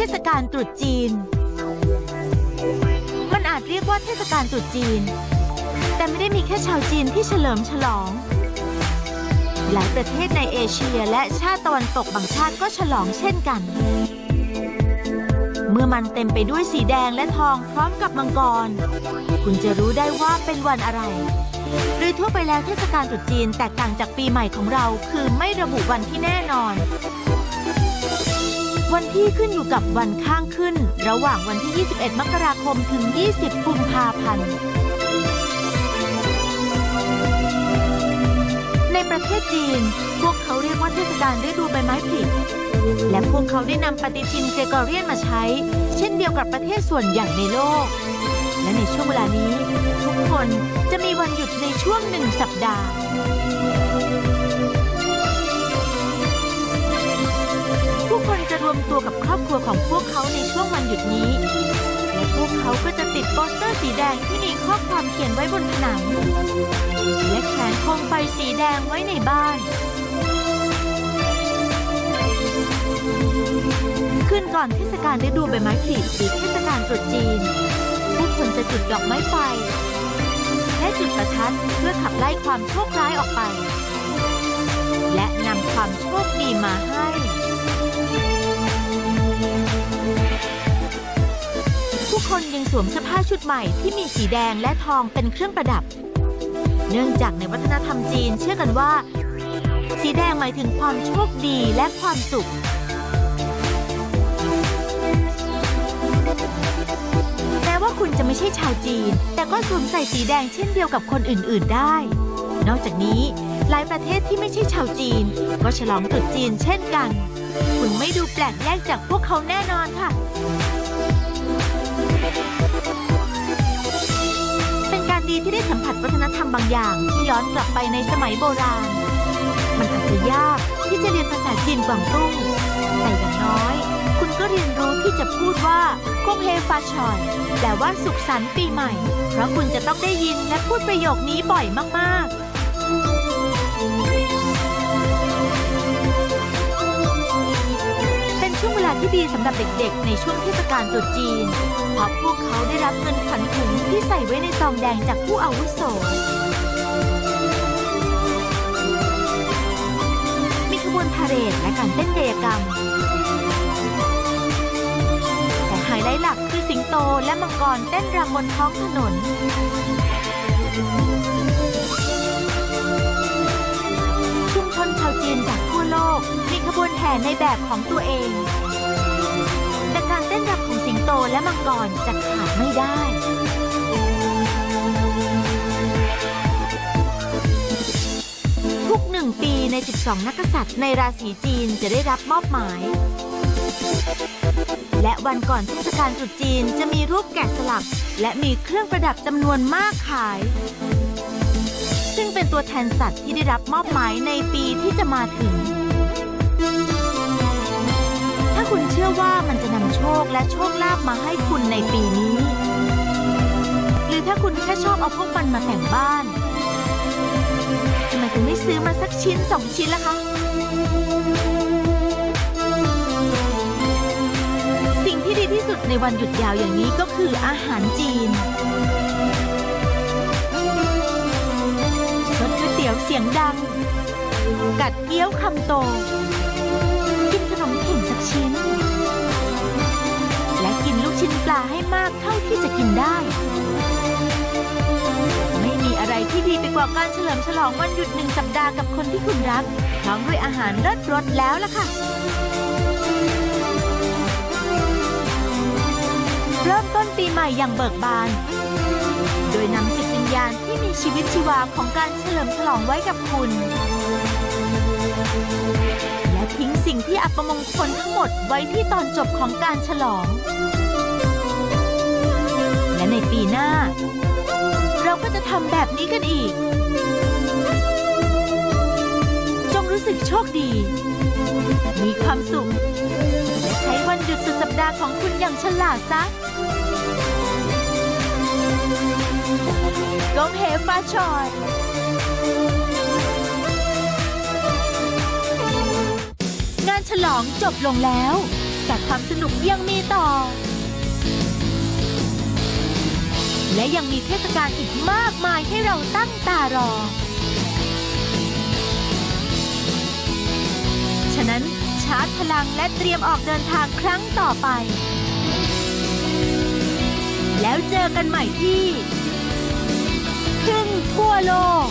ทศกาลตรุษจีน มันอาจเรียกว่าเทศกาลตรุษจีน แต่ไม่ได้มีแค่ชาวจีนที่เฉลิมฉลอง หลายประเทศในเอเชียและชาติตะวันตกบางชาติก็ฉลองเช่นกัน เมื่อมันเต็มไปด้วยสีแดงและทองพร้อมกับมังกร คุณจะรู้ได้ว่าเป็นวันอะไรโดยทั่วไปแล้วเทศกาลตรุษจีนแตกต่างจากปีใหม่ของเรา คือไม่ระบุวันที่แน่นอน วันที่ขึ้นอยู่กับวันข้างขึ้น ระหว่างวันที่ 21 มกราคมถึง 20 กุมภาพันธ์ ในประเทศจีน พวกเขาเรียกว่าเทศกาลฤดูใบไม้ผลิและพวกเขาได้นำปฏิทินเกรกอเรียนมาใช้ เช่นเดียวกับประเทศส่วนใหญ่ในโลก และในช่วงเวลานี้ ทุกคนจะมีวันหยุดในช่วงหนึ่งสัปดาห์ ตัวกับครอบครัวของพวกเขาในช่วงวันหยุดนี้ และพวกเขาก็จะติดโปสเตอร์สีแดงที่มีข้อความเขียนไว้บนผนัง และแขวนโคมไฟสีแดงไว้ในบ้านคืนก่อนเทศกาลฤดูใบไม้ผลิหรือเทศกาลตรุษจีน ผู้คนจะจุดดอกไม้ไฟ และจุดประทัดเพื่อขับไล่ความโชคร้ายออกไป และนำความโชคดีมาให้ คนยังสวมเสื้อผ้าชุดใหม่ที่มีสีแดงและทองเป็นเครื่องประดับ เนื่องจากในวัฒนธรรมจีนเชื่อกันว่า สีแดงหมายถึงความโชคดีและความสุข แม้ว่าคุณจะไม่ใช่ชาวจีน แต่ก็สวมใส่สีแดงเช่นเดียวกับคนอื่น ๆ ได้ นอกจากนี้หลายประเทศที่ไม่ใช่ชาวจีน ก็ฉลองตรุษจีนเช่นกัน คุณไม่ดูแปลกแยกจากพวกเขาแน่นอนค่ะ บางอย่างที่ย้อนกลับไปในสมัยโบราณ มันอาจจะยากที่จะเรียนภาษาจีนกวางตุ้ง แต่อย่างน้อย คุณก็เรียนรู้ที่จะพูดว่าคงเฮฟาชอยแปลว่าสุขสันต์ปีใหม่ เพราะคุณจะต้องได้ยินและพูดประโยคนี้บ่อยมาก ๆ ช่วงเวลาที่ดีสำหรับเด็กๆ ในช่วงเทศกาลตรุษจีน เพราะพวกเขาได้รับเงินขวัญถุงที่ใส่ไว้ในซองแดงจากผู้อาวุโส มีขบวนพาเหรดและการเต้นกายกรรม แต่ไฮไลท์หลักคือสิงโตและมังกรเต้นรำบนท้องถนน แห่ในแบบของตัวเอง แต่การเต้นรำของสิงโตและมังกรจะขาดไม่ได้ ทุกหนึ่งปีใน 12 นักษัตริย์ในราศีจีนจะได้รับมอบหมาย และวันก่อนเทศกาลตรุษจีนจะมีรูปแกะสลัก และมีเครื่องประดับจำนวนมากขาย ซึ่งเป็นตัวแทนสัตว์ที่ได้รับมอบหมายในปีที่จะมาถึง คุณเชื่อว่ามันจะนำโชคและโชคลาภมาให้คุณในปีนี้ หรือถ้าคุณแค่ชอบเอาพวกมันมาแต่งบ้านทำไมคุณไม่ซื้อมาสักชิ้นสองชิ้นล่ะคะ สิ่งที่ดีที่สุดในวันหยุดยาวอย่างนี้ก็คืออาหารจีนสดก๋วยเตี๋ยวเสียงดัง กัดเกี๊ยวคำโต ขนมเข่งสักชิ้น และกินลูกชิ้นปลาให้มากเท่าที่จะกินได้ ไม่มีอะไรที่ดีไปกว่าการเฉลิมฉลองวันหยุดหนึ่งสัปดาห์กับคนที่คุณรัก พร้อมด้วยอาหารเลิศรสแล้วล่ะค่ะ เริ่มต้นปีใหม่อย่างเบิกบาน โดยนำจิตวิญญาณที่มีชีวิตชีวาของการเฉลิมฉลองไว้กับคุณ อัปมงคลทั้งหมดไว้ที่ตอนจบของการฉลอง และในปีหน้า เราก็จะทำแบบนี้กันอีก จงรู้สึกโชคดี มีความสุข และใช้วันหยุดสุดสัปดาห์ของคุณอย่างฉลาดซะกงเฮฟ้าชอย ลองจบลงแล้ว แต่ความสนุกยังมีต่อ และยังมีเทศกาลอีกมากมายให้เราตั้งตารอ ฉะนั้นชาร์จพลังและเตรียมออกเดินทางครั้งต่อไป แล้วเจอกันใหม่ที่ ครึ่งทั่วโลก